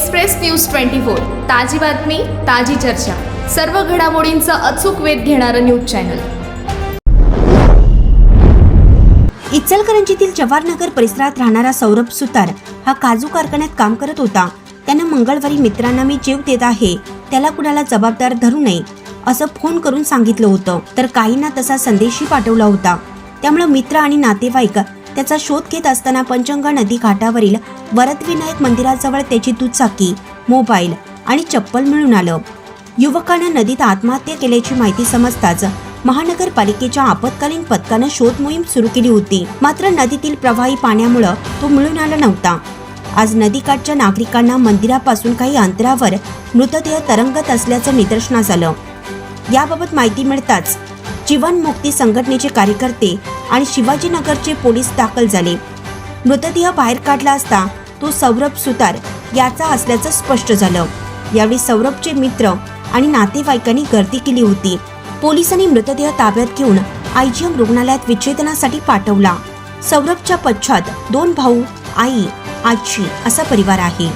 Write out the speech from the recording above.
Express news twenty four ताजी बातमी ताजी चर्चा. सर्व घडामोडींचा अचूक वेध घेणारं न्यूज चॅनल. इचलकरंजीतील जवाहरनगर परिसरात राहणारा सौरभ सुतार हा काजू कारखान्यात काम करत होता. त्यानं मंगळवारी मित्रांना मी जीव देत आहे त्याला कुणाला जबाबदार धरू नये असं फोन करून सांगितलं होतं. तर काहींना तसा संदेशही पाठवला होता. त्यामुळे मित्र आणि नातेवाईक त्याचा शोध घेत असताना पंचंगा नदी घाटावरील वरदविनायक मंदिराजवळ त्याची दुचाकी मोबाईल आणि चप्पल मिळून आलं. युवकानं नदीत आत्महत्या केल्याची माहिती समजताच महानगरपालिकेच्या आपत्कालीन पथकानं शोध मोहीम सुरू केली होती. मात्र नदीतील प्रवाही पाण्यामुळं तो मिळून आला नव्हता. आज नदीकाठच्या नागरिकांना मंदिरापासून काही अंतरावर मृतदेह तरंगत असल्याचं निदर्शनास आलं. याबाबत माहिती मिळताच जीवनमुक्ती संघटनेचे कार्यकर्ते आणि शिवाजीनगरचे पोलीस दाखल झाले. मृतदेह बाहेर काढला असता तो सौरभ सुतार याचा असल्याचं स्पष्ट झालं. यावेळी सौरभचे मित्र आणि नातेवाईकांनी गर्दी केली होती. पोलिसांनी मृतदेह ताब्यात घेऊन आयजीएम रुग्णालयात विच्छेदनासाठी पाठवला. सौरभच्या पश्चात दोन भाऊ आई आजी असा परिवार आहे.